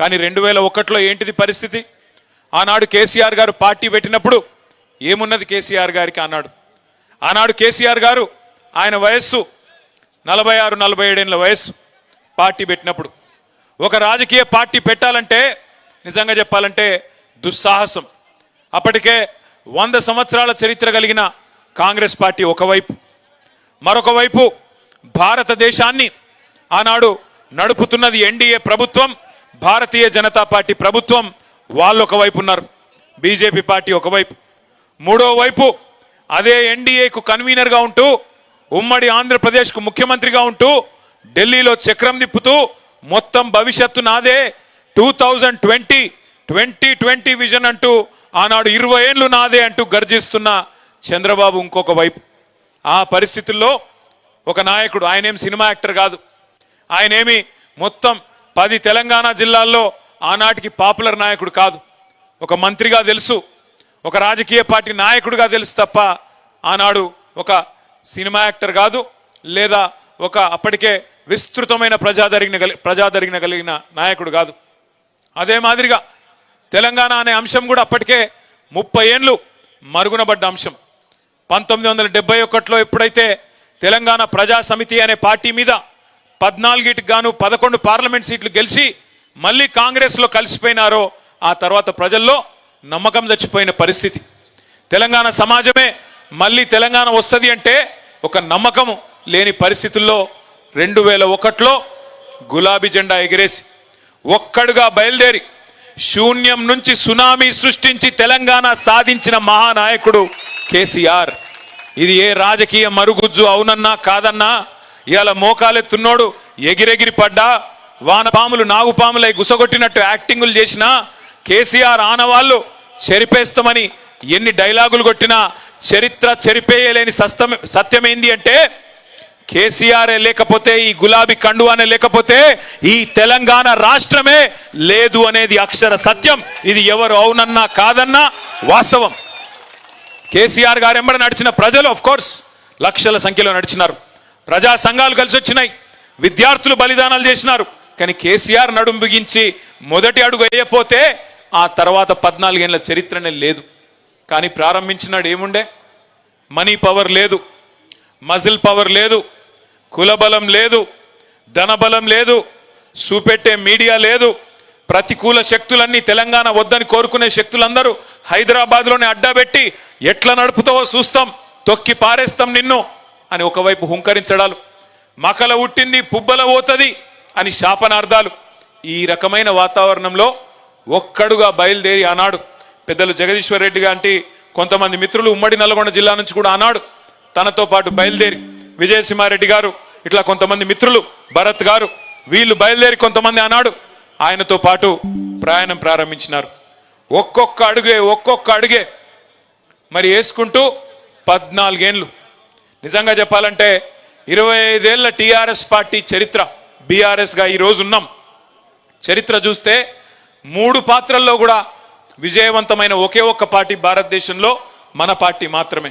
కానీ రెండు వేల ఒకటిలో ఏంటిది పరిస్థితి? ఆనాడు కేసీఆర్ గారు పార్టీ పెట్టినప్పుడు ఏమున్నది కేసీఆర్ గారికి ఆనాడు? ఆనాడు కేసీఆర్ గారు ఆయన వయస్సు నలభై ఆరు నలభై ఏడేళ్ళ వయస్సు పార్టీ పెట్టినప్పుడు. ఒక రాజకీయ పార్టీ పెట్టాలంటే నిజంగా చెప్పాలంటే దుస్సాహసం. అప్పటికే వంద సంవత్సరాల చరిత్ర కలిగిన కాంగ్రెస్ పార్టీ ఒకవైపు. మరొక వైపు భారతదేశాన్ని ఆనాడు నడుపుతున్నది ఎన్డీఏ ప్రభుత్వం. భారతీయ జనతా పార్టీ ప్రభుత్వం వాళ్ళు ఒకవైపు ఉన్నారు బీజేపీ పార్టీ ఒకవైపు. మూడో వైపు అదే ఎన్డీఏకు కన్వీనర్గా ఉంటూ ఉమ్మడి ఆంధ్రప్రదేశ్కు ముఖ్యమంత్రిగా ఉంటూ ఢిల్లీలో చక్రం తిప్పుతూ మొత్తం భవిష్యత్తు నాదే two thousand twenty twenty twenty vision అంటూ ఆనాడు ఇరవై ఏళ్ళు నాదే అంటూ గర్జిస్తున్న చంద్రబాబు ఇంకొక వైపు. ఆ పరిస్థితుల్లో ఒక నాయకుడు ఆయనేం సినిమా యాక్టర్ కాదు. ఆయనేమి మొత్తం పది తెలంగాణ జిల్లాల్లో ఆనాటికి పాపులర్ నాయకుడు కాదు. ఒక మంత్రిగా తెలుసు ఒక రాజకీయ పార్టీ నాయకుడిగా తెలుసు తప్ప ఆనాడు ఒక సినిమా యాక్టర్ కాదు లేదా ఒక అప్పటికే విస్తృతమైన ప్రజాదరిగిన ప్రజాదరిగిన కలిగిన నాయకుడు కాదు. అదే మాదిరిగా తెలంగాణ అనే అంశం కూడా అప్పటికే ముప్పై ఏండ్లు మరుగునబడ్డ అంశం. పంతొమ్మిది వందల డెబ్బై ఒకటిలో ఎప్పుడైతే తెలంగాణ ప్రజా సమితి అనే పార్టీ మీద పద్నాలుగిటికి గాను పదకొండు పార్లమెంట్ సీట్లు గెలిచి మళ్ళీ కాంగ్రెస్లో కలిసిపోయినారో ఆ తర్వాత ప్రజల్లో నమ్మకం చచ్చిపోయిన పరిస్థితి. తెలంగాణ సమాజమే మళ్ళీ తెలంగాణ వస్తుంది అంటే ఒక నమ్మకము లేని పరిస్థితుల్లో రెండు వేల ఒకటిలో గులాబీ జెండా ఎగిరేసి ఒక్కడుగా బయలుదేరి శూన్యం నుంచి సునామీ సృష్టించి తెలంగాణ సాధించిన మహానాయకుడు కేసీఆర్. ఇది ఏ రాజకీయ మరుగుజ్జు అవునన్నా కాదన్నా ఇవాళ మోకాలెత్తున్నోడు ఎగిరెగిరి పడ్డా వానపాములు నాగుపాములై గుసగొట్టినట్టు యాక్టింగులు చేసినా కేసీఆర్ ఆనవాళ్ళు చెరిపేస్తామని ఎన్ని డైలాగులు కొట్టినా చరిత్ర చెరిపేయలేని సస్తం సత్యమైంది అంటే కేసీఆర్ లేకపోతే ఈ గులాబీ కండువానే లేకపోతే ఈ తెలంగాణ రాష్ట్రమే లేదు అనేది అక్షర సత్యం. ఇది ఎవరు అవునన్నా కాదన్నా వాస్తవం. కేసీఆర్ గారు ఎంబడి నడిచిన ప్రజలు ఆఫ్ కోర్స్ లక్షల సంఖ్యలో నడిచినారు. ప్రజా సంఘాలు కలిసి వచ్చినాయి. విద్యార్థులు బలిదానాలు చేసినారు. కానీ కేసీఆర్ నడుం బిగించి మొదటి అడుగు వేయపోతే ఆ తర్వాత పద్నాలుగేళ్ళ చరిత్రనే లేదు. కానీ ప్రారంభించినాడు ఏముండే? మనీ పవర్ లేదు. మజిల్ పవర్ లేదు. కులబలం లేదు. ధనబలం లేదు. చూపెట్టే మీడియా లేదు. ప్రతికూల శక్తులన్నీ తెలంగాణ వద్దని కోరుకునే శక్తులందరూ హైదరాబాద్లోనే అడ్డాబెట్టి ఎట్లా నడుపుతావో చూస్తాం. తొక్కి పారేస్తాం నిన్ను. అని ఒకవైపు హుంకరించడాలు. మకల ఉట్టింది పుబ్బల పోతుంది అని శాపనార్థాలు. ఈ రకమైన వాతావరణంలో ఒక్కడుగా బయలుదేరి ఆనాడు. పెద్దలు జగదీశ్వర్ రెడ్డి గాంటి కొంతమంది మిత్రులు ఉమ్మడి నల్గొండ జిల్లా నుంచి కూడా ఆనాడు. తనతో పాటు బయలుదేరి విజయసింహారెడ్డి గారు ఇట్లా కొంతమంది మిత్రులు భరత్ గారు వీళ్ళు బయలుదేరి కొంతమంది ఆనాడు. ఆయనతో పాటు ప్రయాణం ప్రారంభించినారు. ఒక్కొక్క అడుగే ఒక్కొక్క అడుగే మరి వేసుకుంటూ పద్నాలుగేండ్లు. నిజంగా చెప్పాలంటే ఇరవై ఐదేళ్ళ టీఆర్ఎస్ పార్టీ చరిత్ర బీఆర్ఎస్గా ఈరోజు ఉన్నాం. చరిత్ర చూస్తే మూడు పాత్రల్లో కూడా విజయవంతమైన ఒకే ఒక్క పార్టీ భారతదేశంలో మన పార్టీ మాత్రమే.